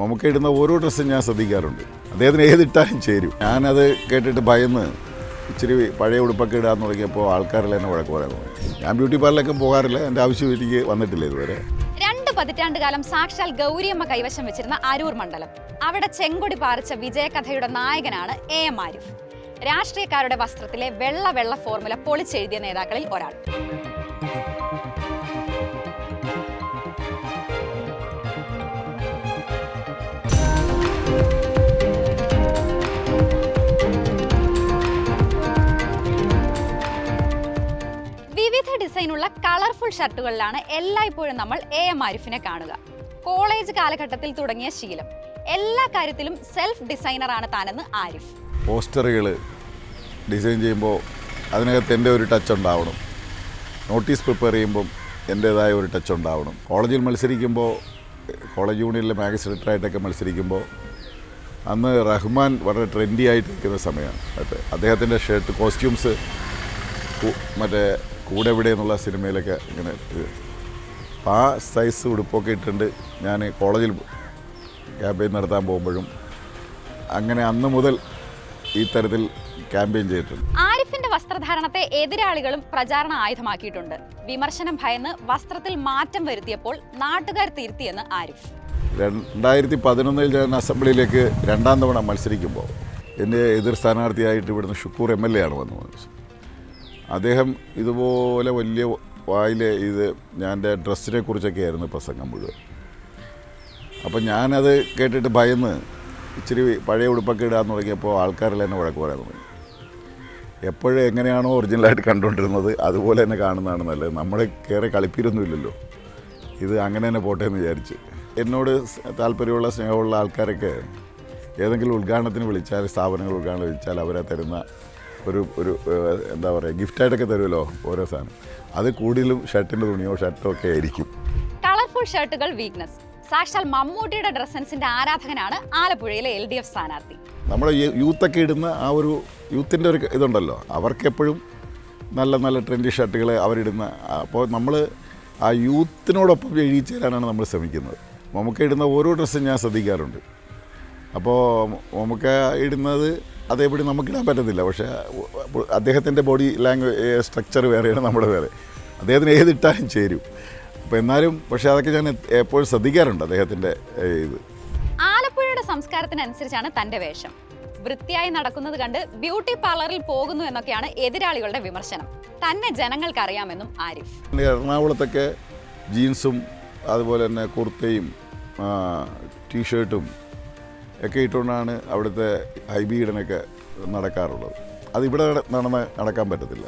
മമ്മൂക്ക ഇടുന്ന ഓരോ ഡ്രസ്സും ഞാൻ ശ്രദ്ധിക്കാറുണ്ട്. അദ്ദേഹത്തിന് ഏതിട്ടാലും ചേരും. ഞാനത് കേട്ടിട്ട് ഭയന്ന് ഇച്ചിരി പഴയ ഉടുപ്പൊക്കെ ഇടാൻ തുടങ്ങിയപ്പോൾ ആൾക്കാരെല്ലാം എന്നെ വഴക്ക് പറയാൻ തുടങ്ങി. ഞാൻ ബ്യൂട്ടി പാർലറിലൊക്കെ പോകാറില്ല. എന്റെ ആവശ്യം എനിക്ക് വന്നിട്ടില്ല ഇതുവരെ. രണ്ട് പതിറ്റാണ്ട് കാലം സാക്ഷാൽ ഗൗരിയമ്മ കൈവശം വെച്ചിരുന്ന അരൂർ മണ്ഡലം. അവിടെ ചെങ്കൊടി പാറിച്ച വിജയകഥയുടെ നായകനാണ് എ എം ആരിഫ്. രാഷ്ട്രീയക്കാരുടെ വസ്ത്രത്തിലെ വെള്ള വെള്ള ഫോർമുല പൊളിച്ചെഴുതിയ നേതാക്കളിൽ ഒരാൾ. ഡിസൈനുള്ള കളർഫുൾ ഷർട്ടുകളിലാണ് എല്ലായ്പ്പോഴും നമ്മൾ എ എം ആരിഫിനെ കാണുക. കോളേജ് കാലഘട്ടത്തിൽ തുടങ്ങിയ ശീലം. എല്ലാ കാര്യത്തിലും സെൽഫ് ഡിസൈനറാണ് താനെന്ന് ആരിഫ്. പോസ്റ്ററുകൾ ഡിസൈൻ ചെയ്യുമ്പോൾ അതിനകത്ത് എന്റെ ഒരു ടച്ച് ഉണ്ടാവണം. നോട്ടീസ് പ്രിപ്പയർ ചെയ്യുമ്പം എന്റേതായ ഒരു ടച്ച് ഉണ്ടാവണം. കോളേജിൽ മത്സരിക്കുമ്പോൾ കോളേജ് യൂണിയനിലെ മാഗസിൻ എഡിറ്ററായിട്ടൊക്കെ മത്സരിക്കുമ്പോൾ അന്ന് റഹ്മാൻ വളരെ ട്രെൻഡി ആയിട്ട് നിൽക്കുന്ന സമയമാണ് അദ്ദേഹത്തിന്റെ ഷർട്ട് കോസ്റ്റ്യൂംസ് മറ്റേ കൂടെ എവിടെ എന്നുള്ള സിനിമയിലൊക്കെ ഇങ്ങനെ ആ സൈസ് ഉടുപ്പൊക്കെ ഇട്ടിട്ടുണ്ട്. ഞാൻ കോളേജിൽ ക്യാമ്പയിൻ നടത്താൻ പോകുമ്പോഴും അങ്ങനെ അന്ന് മുതൽ ഈ തരത്തിൽ ക്യാമ്പയിൻ ചെയ്തിട്ടുണ്ട്. ആരിഫിന്റെ വസ്ത്രധാരണത്തെ എതിരാളികളും പ്രചാരണ ആയുധമാക്കിയിട്ടുണ്ട്. വിമർശനം ഭയന്ന് വസ്ത്രത്തിൽ മാറ്റം വരുത്തിയപ്പോൾ നാട്ടുകാർ തിരുത്തിയെന്ന് ആരിഫ്. രണ്ടായിരത്തി പതിനൊന്നിൽ ഞാൻ അസംബ്ലിയിലേക്ക് രണ്ടാം തവണ മത്സരിക്കുമ്പോൾ എന്റെ എതിർ സ്ഥാനാർത്ഥിയായിട്ട് ഇവിടുന്ന് ഷുക്കൂർ എം എൽ എ ആണ് വന്നു അദ്ദേഹം ഇതുപോലെ വലിയ വായിലെ ഇത് ഞാൻ എന്റെ ഡ്രസ്സിനെ കുറിച്ചൊക്കെ ആയിരുന്നു പ്രസംഗം മുഴുവൻ. അപ്പം ഞാനത് കേട്ടിട്ട് ഭയന്ന് ഇച്ചിരി പഴയ ഉടുപ്പൊക്കെ ഇടാൻ തുടങ്ങിയപ്പോൾ ആൾക്കാരെല്ലാം എന്നെ വഴക്ക് പറയാൻ തുടങ്ങി. എപ്പോഴും എങ്ങനെയാണോ ഒറിജിനലായിട്ട് കണ്ടുകൊണ്ടിരുന്നത് അതുപോലെ തന്നെ കാണുന്നതാണ് നല്ലത്. നമ്മളെ കയറി കളിപ്പീരൊന്നുമില്ലല്ലോ ഇത് അങ്ങനെ തന്നെ പോട്ടെ എന്ന് വിചാരിച്ച്. എന്നോട് താല്പര്യമുള്ള സ്നേഹമുള്ള ആൾക്കാരൊക്കെ ഏതെങ്കിലും ഉദ്ഘാടനത്തിന് വിളിച്ചാൽ സ്ഥാപനങ്ങൾ ഉദ്ഘാടനം വിളിച്ചാൽ അവരെ തരുന്ന ഒരു ഒരു എന്താ പറയുക ഗിഫ്റ്റായിട്ടൊക്കെ തരുമല്ലോ ഓരോ സാധനം. അത് കൂടുതലും ഷർട്ടിന്റെ തുണിയോ ഷർട്ടോ ഒക്കെ ആയിരിക്കും. കളർഫുൾ ഷർട്ടുകൾ വീക്ക്നെസ്. സാക്ഷാൽ മമ്മൂട്ടിയുടെ ഡ്രസ് സെൻസിന്റെ ആരാധകനാണ് ആലപ്പുഴയിലെ എൽ ഡി എഫ് സ്ഥാനാർത്ഥി. നമ്മുടെ യൂത്തൊക്കെ ഇടുന്ന ആ ഒരു യൂത്തിന്റെ ഒരു ഇതുണ്ടല്ലോ. അവർക്കെപ്പോഴും നല്ല നല്ല ട്രെൻഡി ഷർട്ടുകൾ അവരിടുന്ന അപ്പോൾ നമ്മൾ ആ യൂത്തിനോടൊപ്പം എഴുതിച്ചേരാനാണ് നമ്മൾ ശ്രമിക്കുന്നത്. നമുക്ക് ഇടുന്ന ഓരോ ഡ്രസ്സും ഞാൻ ശ്രദ്ധിക്കാറുണ്ട്. അപ്പോൾ നമുക്ക് ഇടുന്നത് അതേപടി നമുക്കിടാൻ പറ്റത്തില്ല. പക്ഷേ അദ്ദേഹത്തിന്റെ ബോഡി ലാംഗ്വേജ് സ്ട്രക്ചർ വേറെയാണ് നമ്മുടെ വേറെ. അദ്ദേഹത്തിന് ഏതിട്ടാലും ചേരും. അപ്പോൾ എന്നാലും പക്ഷേ അതൊക്കെ ഞാൻ എപ്പോഴും ശ്രദ്ധിക്കാറുണ്ട് അദ്ദേഹത്തിന്റെ ഇത്. ആലപ്പുഴയുടെ സംസ്കാരത്തിനനുസരിച്ചാണ് തന്റെ വേഷം. വൃത്തിയായി നടക്കുന്നത് കണ്ട് ബ്യൂട്ടി പാർലറിൽ പോകുന്നു എന്നൊക്കെയാണ് എതിരാളികളുടെ വിമർശനം. തന്നെ ജനങ്ങൾക്ക് അറിയാമെന്നും ആരിഫ് എറണാകുളത്തൊക്കെ ജീൻസും അതുപോലെ തന്നെ കുർത്തയും ടീഷർട്ടും ഒക്കെ ഇട്ടുകൊണ്ടാണ് അവിടുത്തെ ഹൈബീഡനൊക്കെ നടക്കാറുള്ളത്. അതിവിടെ നട- നടന്ന് നടക്കാൻ പറ്റത്തില്ല.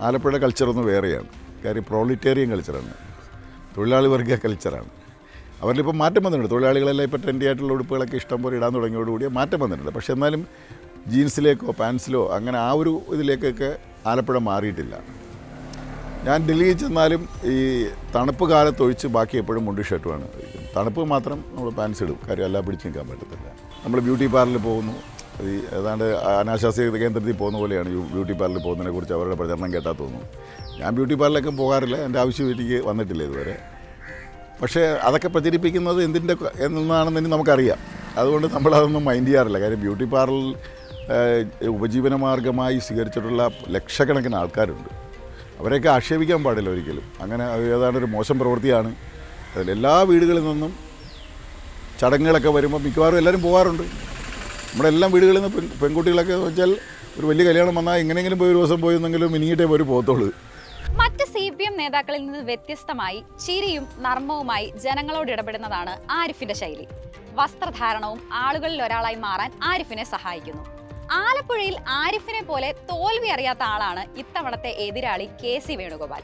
ആലപ്പുഴ കൾച്ചറൊന്ന് വേറെയാണ്. കാര്യം പ്രോളിറ്റേറിയൻ കൾച്ചറാണ് തൊഴിലാളി വർഗ കൾച്ചറാണ് അവരിലിപ്പോൾ മാറ്റം വന്നിട്ടുണ്ട്. തൊഴിലാളികളെല്ലാം ഇപ്പോൾ ട്രെൻഡി ആയിട്ടുള്ള ഉടുപ്പുകളൊക്കെ ഇഷ്ടം പോലെ ഇടാൻ തുടങ്ങിയോടുകൂടി മാറ്റം വന്നിട്ടുണ്ട്. പക്ഷേ എന്നാലും ജീൻസിലേക്കോ പാൻസിലോ അങ്ങനെ ആ ഒരു ഇതിലേക്കൊക്കെ ആലപ്പുഴ മാറിയിട്ടില്ല. ഞാൻ ഡൽഹിയിൽ ചെന്നാലും ഈ തണുപ്പ് കാലത്ത് ഒഴിച്ച് ബാക്കി എപ്പോഴും മുണ്ട് ഷർട്ടുമാണ്. തണുപ്പ് മാത്രം നമ്മൾ പാൻസ് ഇടും. കാര്യം എല്ലാം പിടിച്ച് നിൽക്കാൻ പറ്റത്തില്ല. നമ്മൾ ബ്യൂട്ടി പാർലറിൽ പോകുന്നു. ഈ ഏതാണ്ട് അനാശാസ്യ കേന്ദ്രത്തിൽ പോകുന്ന പോലെയാണ് ബ്യൂട്ടി പാർലറിൽ പോകുന്നതിനെ കുറിച്ച് അവരുടെ പ്രചരണം കേട്ടാൽ തോന്നുന്നു. ഞാൻ ബ്യൂട്ടി പാർലറിലൊക്കെ പോകാറില്ല. എന്റെ ആവശ്യം എനിക്ക് വന്നിട്ടില്ല ഇതുവരെ. പക്ഷേ അതൊക്കെ പ്രചരിപ്പിക്കുന്നത് എന്തിന്റെ എന്നാണെന്ന് നമുക്കറിയാം. അതുകൊണ്ട് നമ്മളതൊന്നും മൈൻഡ് ചെയ്യാറില്ല. കാര്യം ബ്യൂട്ടി പാർലർ ഉപജീവന മാർഗമായി സ്വീകരിച്ചിട്ടുള്ള ലക്ഷക്കണക്കിന് ആൾക്കാരുണ്ട്. അവരെയൊക്കെ ആക്ഷേപിക്കാൻ പാടില്ല ഒരിക്കലും. അങ്ങനെ ഏതാണ്ട് ഒരു മോശം പ്രവൃത്തിയാണ് എല്ലാ വീടുകളിൽ നിന്നും ചടങ്ങുകളൊക്കെ വരുമ്പോൾ മിക്കവാറും എല്ലാവരും പോകാറുണ്ട് നമ്മുടെ എല്ലാ വീടുകളിൽ നിന്ന് പെൺ പെൺകുട്ടികളൊക്കെ വെച്ചാൽ ഒരു വലിയ കല്യാണം വന്നാൽ എങ്ങനെയെങ്കിലും പോയി ഒരു ദിവസം പോയെന്നെങ്കിലും മിനിങ്ങിട്ടേ പോയി പോകത്തുള്ളൂ. മറ്റ് സി പി എം നേതാക്കളിൽ നിന്ന് വ്യത്യസ്തമായി ചിരിയും നർമ്മവുമായി ജനങ്ങളോട് ഇടപെടുന്നതാണ് ആരിഫിന്റെ ശൈലി. വസ്ത്രധാരണവും ആളുകളിൽ ഒരാളായി മാറാൻ ആരിഫിനെ സഹായിക്കുന്നു. ആലപ്പുഴയിൽ ആരിഫിനെ പോലെ തോൽവി അറിയാത്ത ആളാണ് ഇത്തവണത്തെ എതിരാളി K C Venugopal.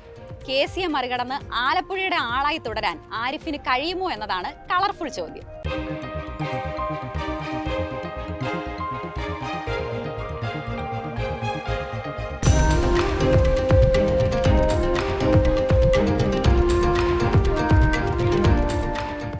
K C A മറികടന്ന് ആലപ്പുഴയുടെ ആളായി തുടരാൻ ആരിഫിന് കഴിയുമോ എന്നതാണ് കളർഫുൾ ചോദ്യം.